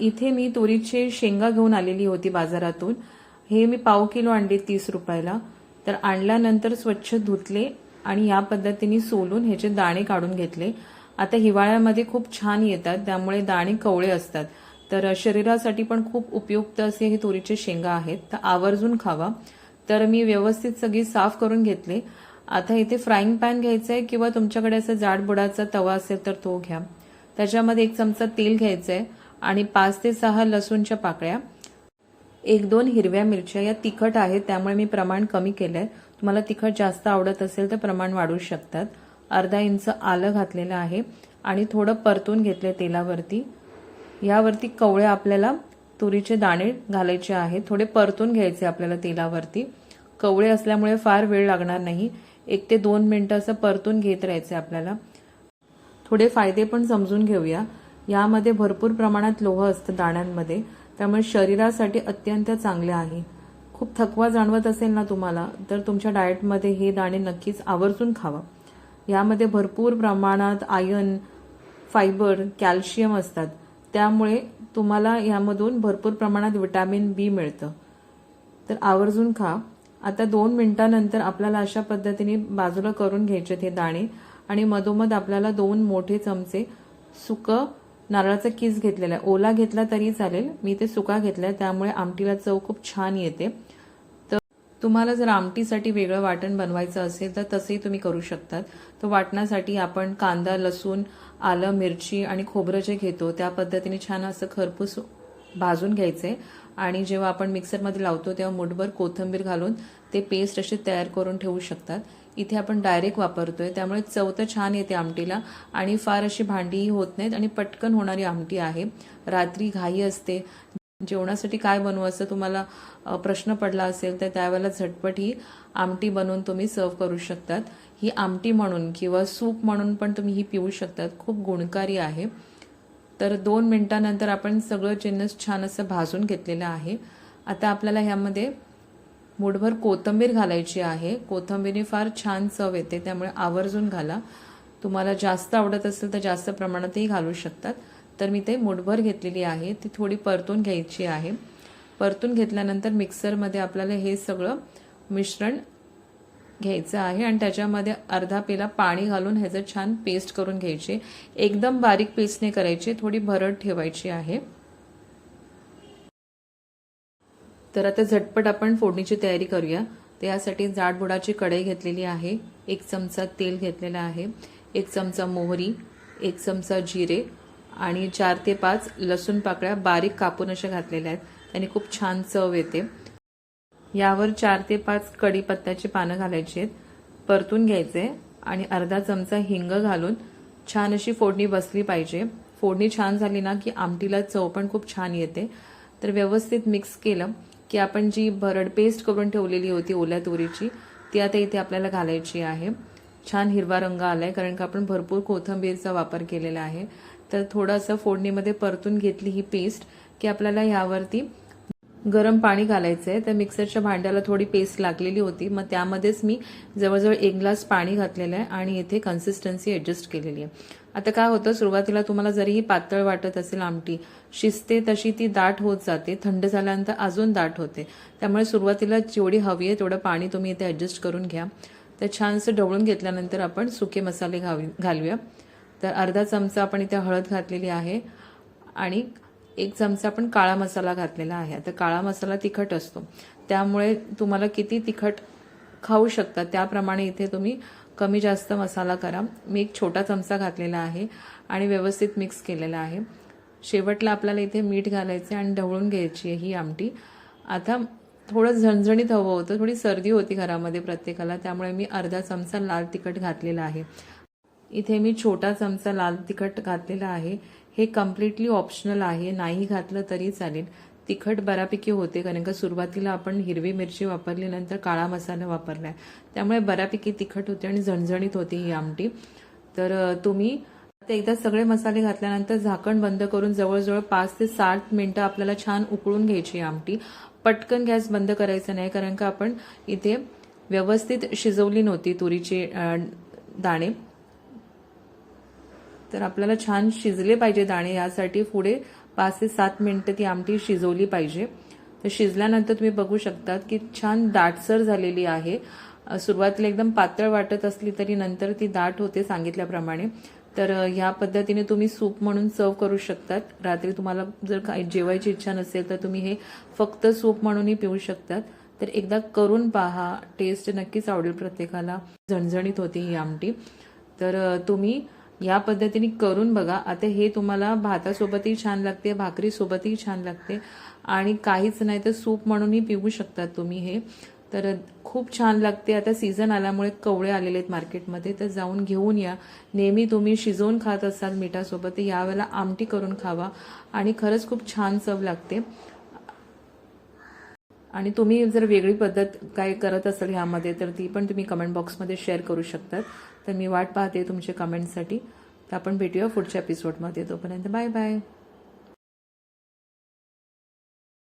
इथे मी तुरीचे शेंगा घेऊन आलेली होती बाजारातून. हे मी पाव किलो आणले तीस रुपयाला. तर आणल्यानंतर स्वच्छ धुतले आणि या पद्धतीने सोलून ह्याचे दाणे काढून घेतले. आता हिवाळ्यामध्ये खूप छान येतात त्यामुळे दाणे कवळे असतात. तर शरीरासाठी पण खूप उपयुक्त असे हे तुरीचे शेंगा आहेत. तर आवर्जून खावा. तर मी व्यवस्थित सगळी साफ करून घेतले. आता इथे फ्राईंग पॅन घ्यायचं आहे किंवा तुमच्याकडे असं जाड बुडाचा तवा असेल तर तो घ्या. त्याच्यामध्ये एक चमचा तेल घ्यायचं आहे आणि पाच ते सहा लसूणच्या पाकळ्या एक दोन हिरव्या मिरच्या या तिखट आहेत त्यामुळे मी प्रमाण कमी केलंय. तुम्हाला तिखट जास्त आवडत असेल तर प्रमाण वाढवू शकतात. अर्धा इंच आलं घातलेलं आहे आणि थोडं परतून घेतलंय तेलावरती. यावरती कवळे आपल्याला तुरीचे दाणे घालायचे आहेत. थोडे परतून घ्यायचे आपल्याला तेलावरती. कवळे असल्यामुळे फार वेळ लागणार नाही. एक ते दोन मिनिटं असं परतून घेत राहायचे आपल्याला. थोडे फायदे पण समजून घेऊया. यामध्ये भरपूर प्रमाणात लोह असतं दाण्यांमध्ये. त्यामुळे शरीरासाठी अत्यंत चांगले आहे. खूप थकवा जाणवत असेल ना तुम्हाला तर तुमच्या डाएटमध्ये हे दाणे नक्कीच आवर्जून खावा. यामध्ये भरपूर प्रमाणात आयर्न फायबर कॅल्शियम असतात. त्यामुळे तुम्हाला यामधून भरपूर प्रमाणात विटॅमिन बी मिळतं. तर आवर्जून खा. आता दोन मिनिटानंतर आपल्याला अशा पद्धतीने बाजूला करून घ्यायचे हे दाणे. आणि मधोमध आपल्याला दोन मोठे चमचे सुकं नारळाचा किस घेतलेला आहे? ओला घेतला तरी चालेल. मी ते सुका घेतलाय त्यामुळे आमटीला चव खूप छान येते. तर तुम्हाला जर आमटीसाठी वेगळं वाटण बनवायचं असेल तर तसंही तुम्ही करू शकतात. तर वाटणासाठी आपण कांदा लसूण आलं मिरची आणि खोबरं जे घेतो त्या पद्धतीने छान असं खरपूस भाजून घ्यायचे. आणि जेव्हा आपण मिक्सरमध्ये लावतो तेव्हा मुठभर कोथिंबीर घालून ते पेस्ट असे तयार करून ठेवू शकतात. इथे आपण डायरेक्ट वापरतोय. त्यामुळे चव तर छान येते आमटीला. आणि फार अशी भांडीही होत नाहीत आणि पटकन होणारी आमटी आहे. रात्री घाई असते. जेवणासाठी काय बनवू असं तुम्हाला प्रश्न पडला असेल तर त्यावेळेला झटपट ही आमटी बनवून तुम्ही सर्व करू शकतात. ही आमटी म्हणून किंवा सूप म्हणून पण तुम्ही ही पिऊ शकतात. खूप गुणकारी आहे. तर दोन मिनटानंतर आपण सगळं जिन्नस छान असं भाजून घेतलेलं आहे. आता आपल्याला ह्यामध्ये मुठभर कोथंबीर घालायची आहे. कोथंबीरने फार छान चव येते त्यामुळे आवर्जून घाला. तुम्हाला जास्त आवडत असेल तर जास्त प्रमाणातही घालू शकतात. तर मी ते मुठभर घेतलेली आहे. ती थोडी परतून घ्यायची आहे. परतून घेतल्यानंतर मिक्सरमध्ये आपल्याला हे सगळं मिश्रण घ्यायचं आहे आणि त्याच्यामध्ये अर्धा पेला पाणी घालून ह्याचं छान पेस्ट करून घ्यायची. एकदम बारीक पेस्ट नाही करायची. थोडी भरड ठेवायची आहे. तर आता झटपट आपण फोडणीची तयारी करूया. त्यासाठी जाडबुडाची कढई घेतलेली आहे. एक चमचा तेल घेतलेला आहे. एक चमचा मोहरी एक चमचा जिरे आणि चार ते पाच लसूण पाकळ्या बारीक कापून अशा घातलेल्या आहेत. त्याने खूप छान चव येते. यावर चार ते पाच कढीपत्त्याची पानं घालायची आहेत. परतून घ्यायचे आणि अर्धा चमचा हिंग घालून छान अशी फोडणी बसली पाहिजे. फोडणी छान झाली ना की आमटीला चव पण खूप छान येते. तर व्यवस्थित मिक्स केलं. की आपण जी भरड पेस्ट करून ठेवलेली होती ओल्या तुरीची ती आता इथे आपल्याला घालायची आहे. छान हिरवा रंग आलाय कारण का आपण भरपूर कोथंबीरचा वापर केलेला आहे. तर थोडंसं फोडणीमध्ये परतून घेतली ही पेस्ट की आपल्याला ह्यावरती गरम पाणी घालायचं आहे तर मिक्सरच्या भांड्याला थोडी पेस्ट लागलेली होती. मग त्यामध्येच मी जवळजवळ एक ग्लास पाणी घातलेलं आहे आणि इथे कन्सिस्टन्सी ॲडजस्ट केलेली आहे. आता काय होतं सुरुवातीला तुम्हाला जरी ही पातळ वाटत असेल आमटी शिजते तशी ती दाट होत जाते थंड झाल्यानंतर अजून दाट होते. त्यामुळे सुरुवातीला जेवढी हवी आहे तेवढं पाणी तुम्ही इथे ॲडजस्ट करून घ्या. तर छानसं ढवळून घेतल्यानंतर आपण सुके मसाले घावी घालूया. तर अर्धा चमचा आपण इथे हळद घातलेली आहे आणि एक चमचा आपण काळा मसाला घातलेला आहे. आता काळा मसाला तिखट असतो. त्यामुळे तुम्हाला किती तिखट खाऊ शकता त्याप्रमाणे इथे तुम्ही कमी जास्त मसाला करा. मी एक छोटा चमचा घातलेला आहे आणि व्यवस्थित मिक्स केलेला आहे. शेवटला आपल्याला इथे मीठ घालायचं आणि ढवळून घ्यायची आहे ही आमटी. आता थोडं झणझणीत हवं होतं. थोडी सर्दी होती घरामध्ये प्रत्येकाला त्यामुळे मी अर्धा चमचा लाल तिखट घातलेला आहे. इथे मी छोटा चमचा लाल तिखट घातलेला आहे. हे कम्प्लिटली ऑप्शनल आहे. नाही घातलं तरी चालेल. तिखट बऱ्यापैकी होते कारण का सुरुवातीला आपण हिरवी मिरची वापरली नंतर काळा मसाला वापरलाय. त्यामुळे बऱ्यापैकी तिखट होते आणि झणझणीत होती ही आमटी. तर तुम्ही आता एकदा सगळे मसाले घातल्यानंतर झाकण बंद करून जवळजवळ पाच ते सात मिनिटं आपल्याला छान उकळून घ्यायची आमटी. पटकन गॅस बंद करायचा नाही कारण का आपण इथे व्यवस्थित शिजवली नव्हती तुरीचे दाणे. तर आपल्याला छान शिजले पाहिजे दाणे यासाठी पुढे पाच ते सात मिनटं ती आमटी शिजवली पाहिजे. तर शिजल्यानंतर तुम्ही बघू शकतात की छान दाटसर झालेली आहे. सुरुवातीला एकदम पातळ वाटत असली तरी नंतर ती दाट होते सांगितल्याप्रमाणे. तर ह्या पद्धतीने तुम्ही सूप म्हणून सर्व करू शकतात. रात्री तुम्हाला जर काही जेवायची इच्छा नसेल तर तुम्ही हे फक्त सूप म्हणूनही पिऊ शकतात. तर एकदा करून पहा. टेस्ट नक्कीच आवडेल प्रत्येकाला. झणझणीत होती ही आमटी. तर तुम्ही या पद्धतीने करून बघा. आता हे तुम्हाला भातासोबतही छान लागते भाकरीसोबतही छान लागते. आणि काहीच नाही तर सूप म्हणूनही पिऊ शकतात तुम्ही हे. तर खूप छान लागते. आता सीझन आल्यामुळे कवळे आलेले आहेत मार्केटमध्ये तर जाऊन घेऊन या. नेहमी तुम्ही शिजवून खात असाल मिठासोबत तर यावेळेला आमटी करून खावा. आणि खरंच खूप छान चव लागते. आणि तुम्ही जर वेगळी पद्धत काय करत असाल ह्यामध्ये तर ती पण तुम्ही कमेंट बॉक्समध्ये शेअर करू शकतात. तर मी वाट पाहते तुमच्या कमेंटसाठी तर आपण भेटूया पुढच्या एपिसोडमध्ये तोपर्यंत बाय बाय